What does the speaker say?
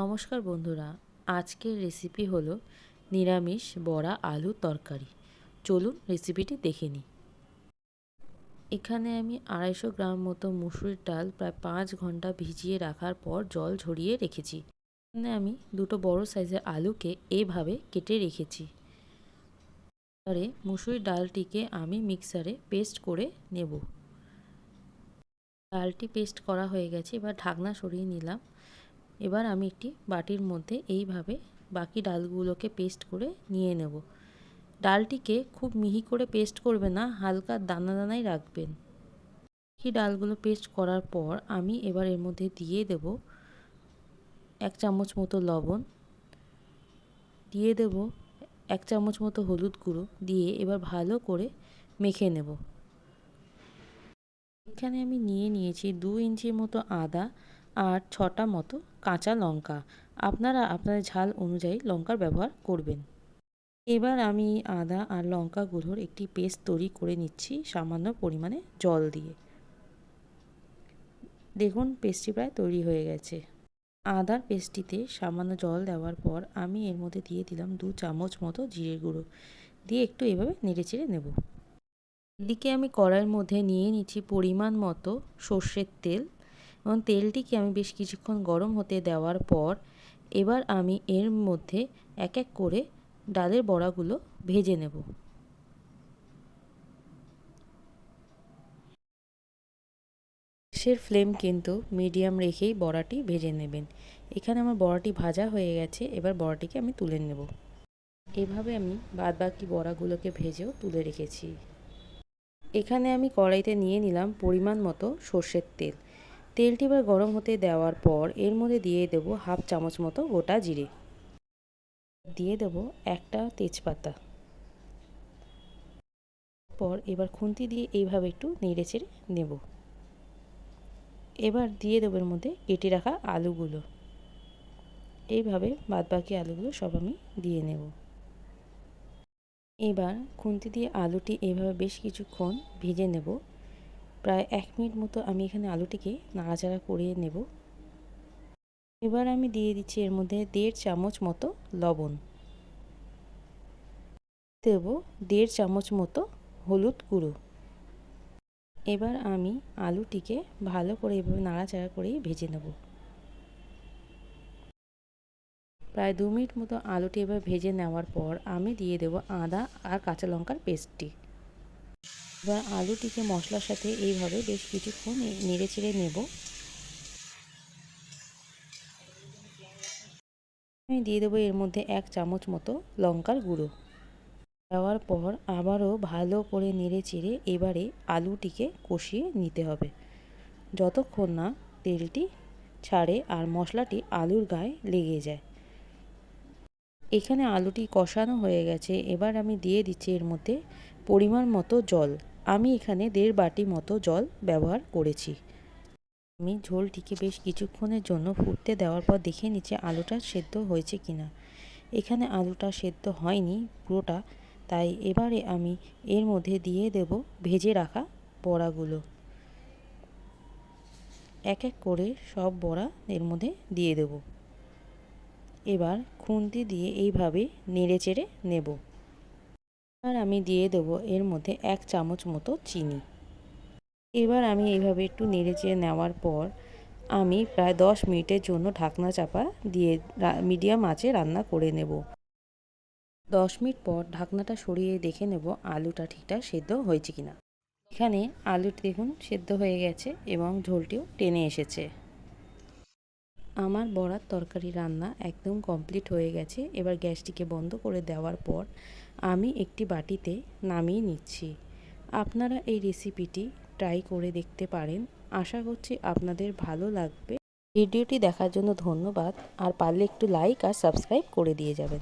নমস্কার বন্ধুরা, আজকের রেসিপি হলো নিরামিষ বড়া আলুর তরকারি। চলুন রেসিপিটি দেখে নিই। এখানে আমি আড়াইশো গ্রাম মতো মুসুরির ডাল প্রায় পাঁচ ঘণ্টা ভিজিয়ে রাখার পর জল ঝরিয়ে রেখেছি। এখানে আমি দুটো বড় সাইজের আলুকে এভাবে কেটে রেখেছি। এবারে মুসুরির ডালটিকে আমি মিক্সারে পেস্ট করে নেব। ডালটি পেস্ট করা হয়ে গেছে, এবার ঢাকনা সরিয়ে নিলাম। এবার আমি একটি বাটির মধ্যে এইভাবে বাকি ডালগুলোকে পেস্ট করে নিয়ে নেব। ডালটিকে খুব মিহি করে পেস্ট করবে না, হালকা দানা দানাই রাখবেন। বাকি ডালগুলো পেস্ট করার পর আমি এবার এর মধ্যে দিয়ে দেব এক চামচ মতো লবণ, দিয়ে দেব এক চামচ মতো হলুদ গুঁড়ো, দিয়ে এবার ভালো করে মেখে নেব। এখানে আমি নিয়ে নিয়েছি দু ইঞ্চির মতো আদা আর ছটা মতো কাঁচা লঙ্কা। আপনারা আপনাদের ঝাল অনুযায়ী লঙ্কার ব্যবহার করবেন। এবার আমি আদা আর লঙ্কাগুলোর একটি পেস্ট তৈরি করে নিচ্ছি সামান্য পরিমাণে জল দিয়ে। দেখুন, পেস্টটি প্রায় তৈরি হয়ে গেছে। আদার পেস্টটিতে সামান্য জল দেওয়ার পর আমি এর মধ্যে দিয়ে দিলাম দু চামচ মতো জিরে গুঁড়ো। দিয়ে একটু এভাবে নেড়ে চেড়ে নেব। এদিকে আমি কড়াইয়ের মধ্যে নিয়ে নিচ্ছি পরিমাণ মতো সর্ষের তেল। এবং তেলটিকে আমি বেশ কিছুক্ষণ গরম হতে দেওয়ার পর এবার আমি এর মধ্যে এক এক করে ডালের বড়াগুলো ভেজে নেব। গ্যাসের ফ্লেম কিন্তু মিডিয়াম রেখেই বড়াটি ভেজে নেবেন। এখানে আমার বড়াটি ভাজা হয়ে গেছে, এবার বড়াটিকে আমি তুলে নেব। এভাবে আমি বাদ বাকি বড়াগুলোকে ভেজেও তুলে রেখেছি। এখানে আমি কড়াইতে নিয়ে নিলাম পরিমাণ মতো সর্ষের তেল। তেলটি এবার গরম হতে দেওয়ার পর এর মধ্যে দিয়ে দেব হাফ চামচ মতো গোটা জিরে। দিয়ে দেব একটা তেজপাতা। পর এবার খুন্তি দিয়ে এইভাবে একটু নেড়ে চেড়ে নেব। এবার দিয়ে দেবো এর মধ্যে কেটে রাখা আলুগুলো। এইভাবে বাদবাকি আলুগুলো সব আমি দিয়ে নেব। এবার খুন্তি দিয়ে আলুটি এইভাবে বেশ কিছুক্ষণ ভেজে নেব। প্রায় এক মিনিট মতো আমি এখানে আলুটিকে নাড়াচাড়া করিয়ে নেব। এবার আমি দিয়ে দিচ্ছি এর মধ্যে দেড় চামচ মতো লবণ। দেব দেড় চামচ মতো হলুদ গুঁড়ো। এবার আমি আলুটিকে ভালো করে এভাবে নাড়াচাড়া করেই ভেজে নেব। প্রায় দু মিনিট মতো আলুটি এবার ভেজে নেওয়ার পর আমি দিয়ে দেব আদা আর কাঁচা লঙ্কার পেস্টটি। এবার আলুটিকে মশলার সাথে এইভাবে বেশ কিছুক্ষণ নেড়ে চেড়ে নেব। আমি দিয়ে দেবো এর মধ্যে এক চামচ মতো লঙ্কার গুঁড়ো। দেওয়ার পর আবারও ভালো করে নেড়ে চেড়ে এবারে আলুটিকে কষিয়ে নিতে হবে। যতক্ষণ না তেলটি ছাড়ে আর মশলাটি আলুর গায়ে লেগে যায়। এখানে আলুটি কষানো হয়ে গেছে। এবার আমি দিয়ে দিচ্ছি এর মধ্যে পরিমাণ মতো জল। আমি এখানে দেড় বাটি মতো জল ব্যবহার করেছি। আমি ঝোলটিকে বেশ কিছুক্ষণের জন্য ফুটতে দেওয়ার পর দেখে নিচ্ছি আলুটা সেদ্ধ হয়েছে কিনা। এখানে আলুটা সেদ্ধ হয়নি পুরোটা, তাই এবারে আমি এর মধ্যে দিয়ে দেব ভেজে রাখা বড়াগুলো। এক এক করে সব বড়া এর মধ্যে দিয়ে দেব। এবার খুন্তি দিয়ে এইভাবে নেড়ে চেড়ে নেব। আর আমি দিয়ে দেব এর মধ্যে এক চামচ মতো চিনি। এবার আমি এইভাবে একটু নেড়ে চেড়ে নেওয়ার পর আমি প্রায় দশ মিনিটের জন্য ঢাকনা চাপা দিয়ে মিডিয়াম আঁচে রান্না করে নেব। দশ মিনিট পর ঢাকনাটা সরিয়ে দেখে নেব আলুটা ঠিকঠাক সেদ্ধ হয়েছে কিনা। এখানে আলুটি দেখুন সেদ্ধ হয়ে গেছে এবং ঝোলটিও টেনে এসেছে। আমার বড়ার তরকারি রান্না একদম কমপ্লিট হয়ে গেছে। এবার গ্যাসটিকে বন্ধ করে দেওয়ার পর আমি একটি বাটিতে নামিয়ে নিচ্ছি। আপনারা এই রেসিপিটি ট্রাই করে দেখতে পারেন। আশা করছি আপনাদের ভালো লাগবে। ভিডিওটি দেখার জন্য ধন্যবাদ। আর পারলে একটু লাইক আর সাবস্ক্রাইব করে দিয়ে যাবেন।